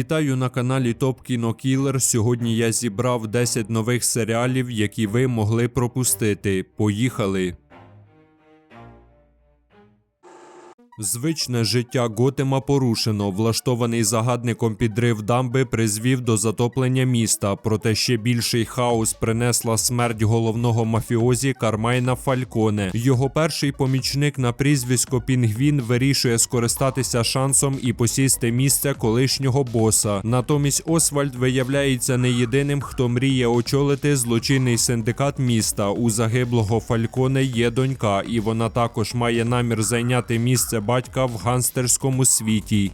Вітаю на каналі Топ Кіно Кілер. Сьогодні я зібрав 10 нових серіалів, які ви могли пропустити. Поїхали! Звичне життя Готема порушено. Влаштований загадником підрив дамби призвів до затоплення міста. Проте ще більший хаос принесла смерть головного мафіозі Кармайна Фальконе. Його перший помічник на прізвисько Пінгвін вирішує скористатися шансом і посісти місце колишнього боса. Натомість Освальд виявляється не єдиним, хто мріє очолити злочинний синдикат міста. У загиблого Фальконе є донька, і вона також має намір зайняти місце батька в ганстерському світі.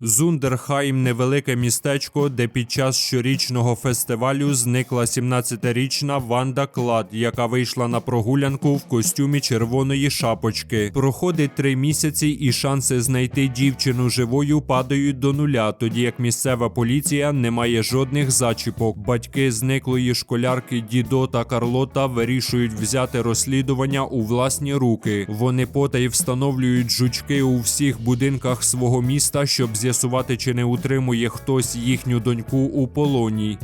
Зундерхайм невелике містечко, де під час щорічного фестивалю зникла 17-річна Ванда Клад, яка вийшла на прогулянку в костюмі червоної шапочки. Проходить три місяці, і шанси знайти дівчину живою падають до нуля, тоді як місцева поліція не має жодних зачіпок. Батьки зниклої школярки Дідо та Карлота вирішують взяти розслідування у власні руки. Вони потай встановлюють жучки у всіх будинках свого міста, щоб з'ясувати, чи не утримує хтось їхню доньку у полоні.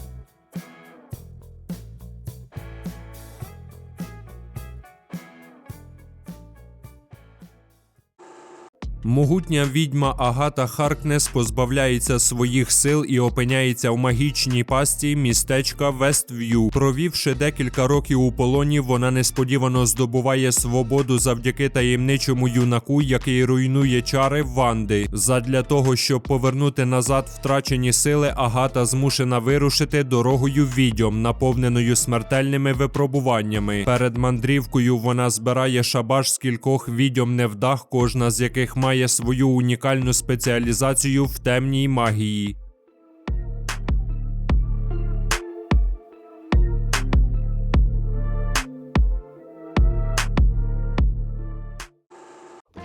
Могутня відьма Агата Харкнес позбавляється своїх сил і опиняється в магічній пасті містечка Веств'ю. Провівши декілька років у полоні, вона несподівано здобуває свободу завдяки таємничому юнаку, який руйнує чари Ванди. Задля того, щоб повернути назад втрачені сили, Агата змушена вирушити дорогою відьом, наповненою смертельними випробуваннями. Перед мандрівкою вона збирає шабаш з кількох відьом невдах, кожна з яких має має свою унікальну спеціалізацію в темній магії.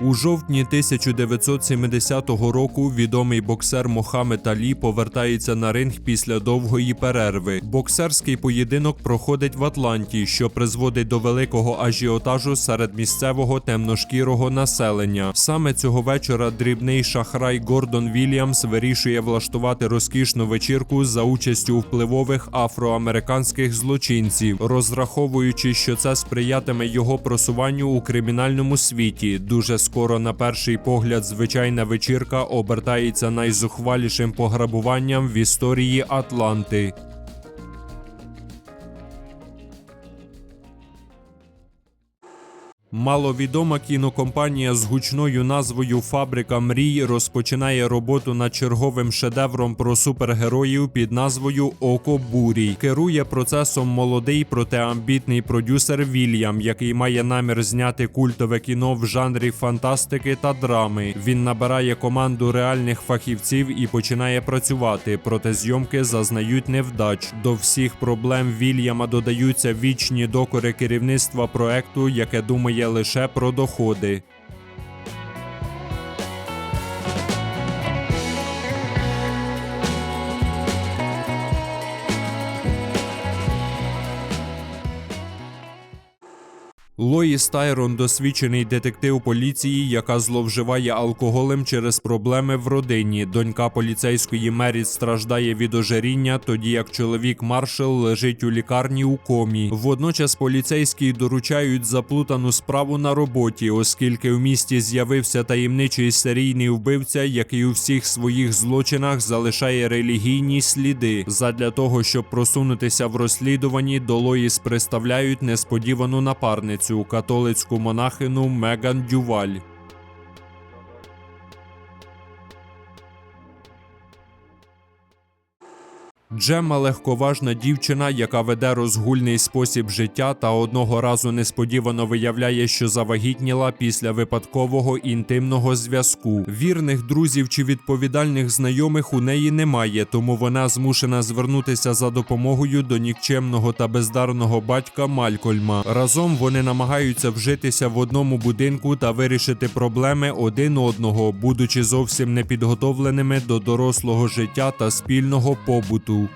У жовтні 1970 року відомий боксер Мохамед Алі повертається на ринг після довгої перерви. Боксерський поєдинок проходить в Атланті, що призводить до великого ажіотажу серед місцевого темношкірого населення. Саме цього вечора дрібний шахрай Гордон Вільямс вирішує влаштувати розкішну вечірку за участю впливових афроамериканських злочинців, розраховуючи, що це сприятиме його просуванню у кримінальному світі. Дуже скоро на перший погляд звичайна вечірка обертається найзухвалішим пограбуванням в історії Атланти. Маловідома кінокомпанія з гучною назвою Фабрика мрій розпочинає роботу над черговим шедевром про супергероїв під назвою Око Бурій. Керує процесом молодий, проте амбітний продюсер Вільям, який має намір зняти культове кіно в жанрі фантастики та драми. Він набирає команду реальних фахівців і починає працювати, проте зйомки зазнають невдач. До всіх проблем Вільяма додаються вічні докори керівництва проекту, яке думає лише про доходи. Лоїс Тайрон досвідчений детектив поліції, яка зловживає алкоголем через проблеми в родині. Донька поліцейської Меріт страждає від ожиріння, тоді як чоловік Маршал лежить у лікарні у комі. Водночас поліцейські доручають заплутану справу на роботі, оскільки в місті з'явився таємничий серійний вбивця, який у всіх своїх злочинах залишає релігійні сліди. Задля того, щоб просунутися в розслідуванні, до Лоїс представляють несподівану напарницю католицьку монахину Меган Дюваль. Джемма легковажна дівчина, яка веде розгульний спосіб життя та одного разу несподівано виявляє, що завагітніла після випадкового інтимного зв'язку. Вірних друзів чи відповідальних знайомих у неї немає, тому вона змушена звернутися за допомогою до нікчемного та бездарного батька Малькольма. Разом вони намагаються вжитися в одному будинку та вирішити проблеми один одного, будучи зовсім непідготовленими до дорослого життя та спільного побуту.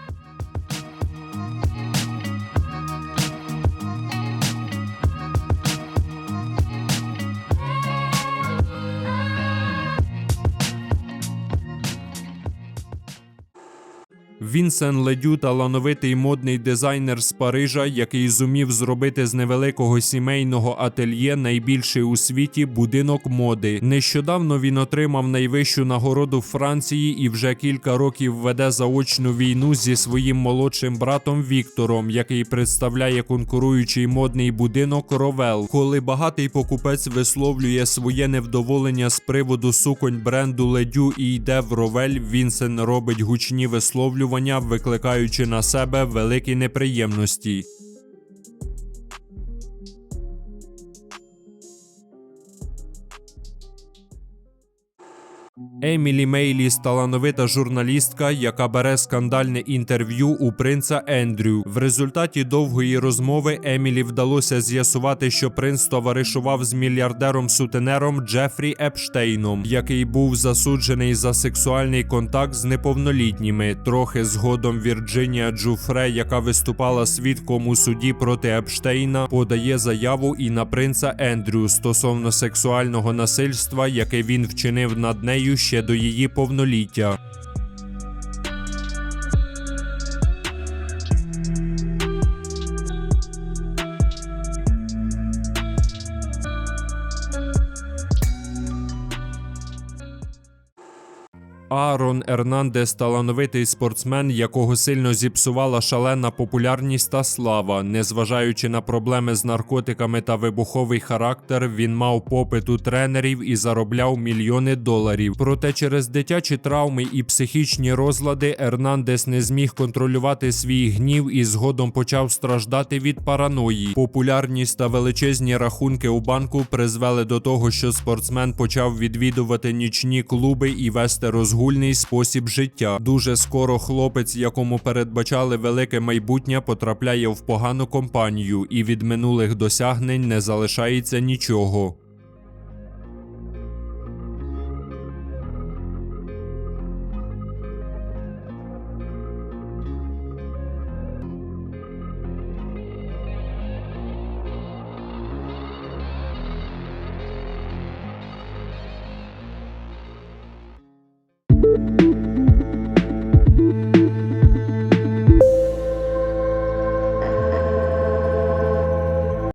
Вінсен Ледю талановитий модний дизайнер з Парижа, який зумів зробити з невеликого сімейного ательє найбільший у світі будинок моди. Нещодавно він отримав найвищу нагороду Франції і вже кілька років веде заочну війну зі своїм молодшим братом Віктором, який представляє конкуруючий модний будинок Ровел. Коли багатий покупець висловлює своє невдоволення з приводу суконь бренду Ледю і йде в Ровель, Вінсен робить гучні висловлювання, викликаючи на себе великі неприємності. Емілі Мейліс талановита журналістка, яка бере скандальне інтерв'ю у принца Ендрю. В результаті довгої розмови Емілі вдалося з'ясувати, що принц товаришував з мільярдером-сутенером Джефрі Епштейном, який був засуджений за сексуальний контакт з неповнолітніми. Трохи згодом Вірджинія Джуфре, яка виступала свідком у суді проти Епштейна, подає заяву і на принца Ендрю стосовно сексуального насильства, яке він вчинив над нею ще до її повноліття. Аарон Ернандес талановитий спортсмен, якого сильно зіпсувала шалена популярність та слава. Незважаючи на проблеми з наркотиками та вибуховий характер, він мав попит у тренерів і заробляв мільйони доларів. Проте через дитячі травми і психічні розлади Ернандес не зміг контролювати свій гнів і згодом почав страждати від параної. Популярність та величезні рахунки у банку призвели до того, що спортсмен почав відвідувати нічні клуби і вести розгульний спосіб життя. Дуже скоро хлопець, якому передбачали велике майбутнє, потрапляє в погану компанію, і від минулих досягнень не залишається нічого.